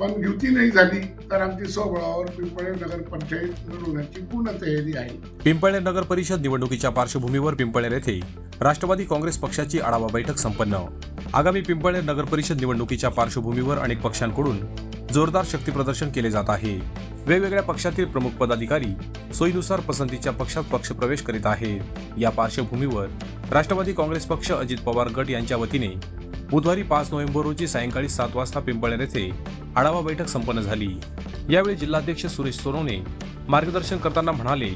पण युती नाही झाली तर आमची स्वबळावर पिंपळे नगर पंचायत लढवण्याची पूर्ण तयारी आहे. पिंपळे नगर परिषद निवडणुकीच्या पार्श्वभूमीवर पिंपळनेर येथे राष्ट्रवादी काँग्रेस पक्षाची आढावा बैठक संपन्न. आगामी पिंपळे नगर परिषद निवडणुकीच्या पार्श्वभूमीवर अनेक पक्षांकडून जोरदार शक्तीप्रदर्शन केले जात आहे. वेगवेगळ्या पक्षातील प्रमुख पदाधिकारी सोयीनुसार पसंतीच्या पक्षात पक्षप्रवेश करीत आहेत या पार्श्वभूमीवर राष्ट्रवादी काँग्रेस पक्ष अजित पवार गट यांच्या वतीने बुधवारी पाच नोव्हेंबर रोजी सायंकाळी सात वाजता पिंपळनेर येथे आढावा बैठक संपन्न झाली. यावेळी जिल्हाध्यक्ष सुरेश सोनवणे मार्गदर्शन करताना म्हणाले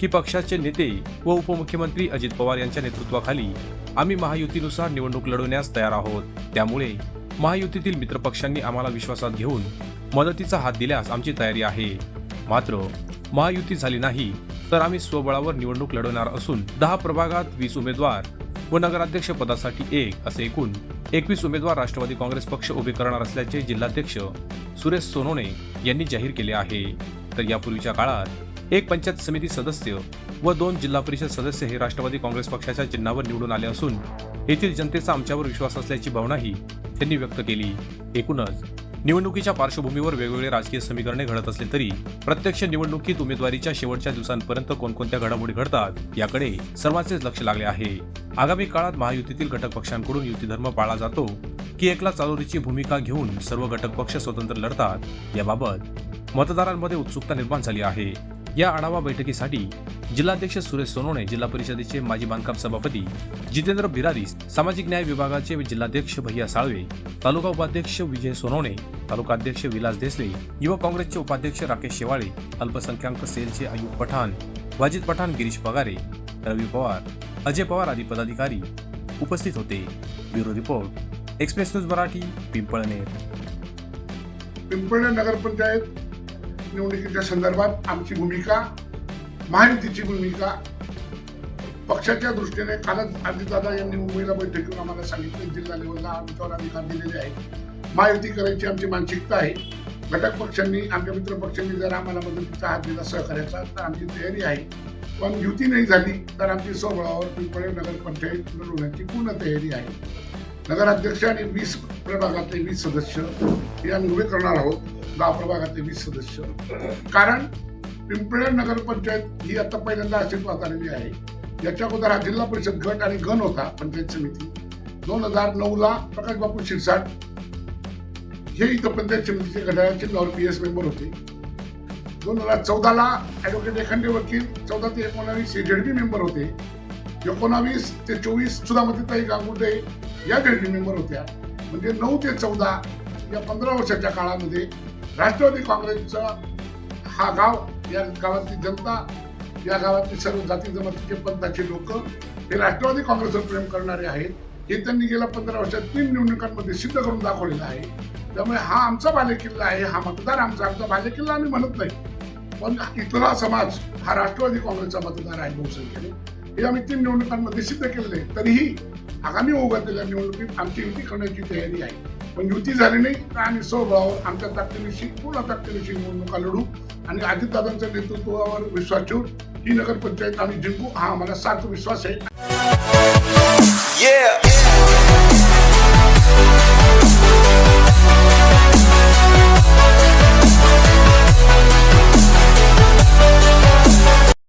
की पक्षाचे नेते व उपमुख्यमंत्री अजित पवार यांच्या नेतृत्वाखाली आम्ही महायुतीनुसार निवडणूक लढवण्यास तयार आहोत. त्यामुळे महायुतीतील मित्रपक्षांनी आम्हाला विश्वासात घेऊन मदतीचा हात दिल्यास आमची तयारी आहे. मात्र महायुती झाली नाही तर आम्ही स्वबळावर निवडणूक लढवणार असून दहा प्रभागात वीस उमेदवार व नगराध्यक्ष पदासाठी एक असे एकूण एकवीस उमेदवार राष्ट्रवादी काँग्रेस पक्ष उभे करणार असल्याचे जिल्हाध्यक्ष सुरेश सोनोने यांनी जाहीर केले आहे. तर यापूर्वीच्या काळात एक पंचायत समिती सदस्य व दोन जिल्हा परिषद सदस्य हे राष्ट्रवादी काँग्रेस पक्षाच्या चिन्हावर निवडून आले असून येथील जनतेचा आमच्यावर विश्वास असल्याची भावनाही त्यांनी व्यक्त केली. एकूणच निवडणुकीच्या पार्श्वभूमीवर वेगवेगळे राजकीय समीकरणे घडत असले तरी प्रत्यक्ष निवडणुकीत उमेदवारीच्या शेवटच्या दिवसांपर्यंत कोणकोणत्या घडामोडी घडतात याकडे सर्वांचेच लक्ष लागले आहे. आगामी काळात महायुतीतील घटक पक्षांकडून युती धर्म पाळला जातो की एकला चालोरीची भूमिका घेऊन सर्व घटक पक्ष स्वतंत्र लढतात याबाबत मतदारांमध्ये उत्सुकता निर्माण झाली आहे. या आढावा बैठकीसाठी जिल्हाध्यक्ष सुरेश सोनवणे जिल्हा परिषदेचे माजी बांधकाम सभापती जितेंद्र बिरारी सामाजिक न्याय विभागाचे जिल्हाध्यक्ष भैया साळवे तालुका उपाध्यक्ष विजय सोनवणे तालुकाध्यक्ष विलास देसले युवक काँग्रेसचे उपाध्यक्ष राकेश शेवाळे अल्पसंख्याक सेलचे अयूब पठाण वाजिद पठाण गिरीश पगारे रवी पवार अजय पवार आदी पदाधिकारी उपस्थित होते. Bureau report express news Marathi Pimpalner Pimpalner Nagar Panchayat निवडणुकीच्या संदर्भात आमची भूमिका महायुतीची भूमिका पक्षाच्या दृष्टीने कालच अजितदादा यांनी मुंबईला बैठक घेऊन आम्हाला सांगितले जिल्हा लेवलला आमच्यावर अधिकार दिलेले आहेत. महायुती करायची आमची मानसिकता आहे. घटक पक्षांनी आमच्या मित्र पक्षांनी जर आम्हाला मदतीचा हात दिला सहकार्याचा तर आमची तयारी आहे. पण युती नाही झाली तर आमची सोहळावर पिंपळे नगरपंचायत लढवण्याची पूर्ण तयारी आहे. नगराध्यक्ष आणि वीस प्रभागातले वीस सदस्य हे आम्ही उभे करणार आहोत. दहा प्रभागातले वीस सदस्य. कारण पिंपळे नगरपंचायत ही आता पहिल्यांदा अस्तित्वात आलेली आहे. याच्या अगोदर हा जिल्हा परिषद गट आणि गण होता पंचायत समिती. दोन हजार नऊला प्रकाश बापू शिरसाट हे इथं पंचायत समितीचे घड्याळाचे नॉर पी एस मेंबर होते. दोन हजार चौदाला ॲडव्होकेट एखांडे वकील चौदा ते एकोणावीस हे झेडपी मेंबर होते. एकोणावीस ते चोवीस सुधामतीताई गांगुर्डे या झेडपी मेंबर होत्या. म्हणजे नऊ ते चौदा या पंधरा वर्षाच्या काळामध्ये राष्ट्रवादी काँग्रेसचा हा गाव या गावातली जनता या गावातली सर्व जाती जमातीचे पंथाचे लोक हे राष्ट्रवादी काँग्रेसवर प्रेम करणारे आहेत. हे त्यांनी गेल्या पंधरा वर्षात तीन निवडणुकांमध्ये सिद्ध करून दाखवलेलं आहे. त्यामुळे हा आमचा बालेकिल्ला आहे हा मतदार आमचा आमचा बालेकिल्ला आम्ही म्हणत नाही. पण इतरा समाज हा राष्ट्रवादी काँग्रेसचा मतदार आहे बहुसंख्येने. हे आम्ही तीन निवडणुकांमध्ये सिद्ध केलेलं आहे तरीही आगामी उघडलेल्या निवडणुकीत आमची युती करण्याची तयारी आहे. पण युती झाली नाही तर आम्ही स्वबळावर आमच्या ताकदीनिशी पूर्ण ताकदीनिशी निवडणुका लढू आणि अजितदादांच्या नेतृत्वावर विश्वास ठेवून ही नगरपंचायत आम्ही जिंकू हा आम्हाला सार्थ विश्वास आहे. Yeah.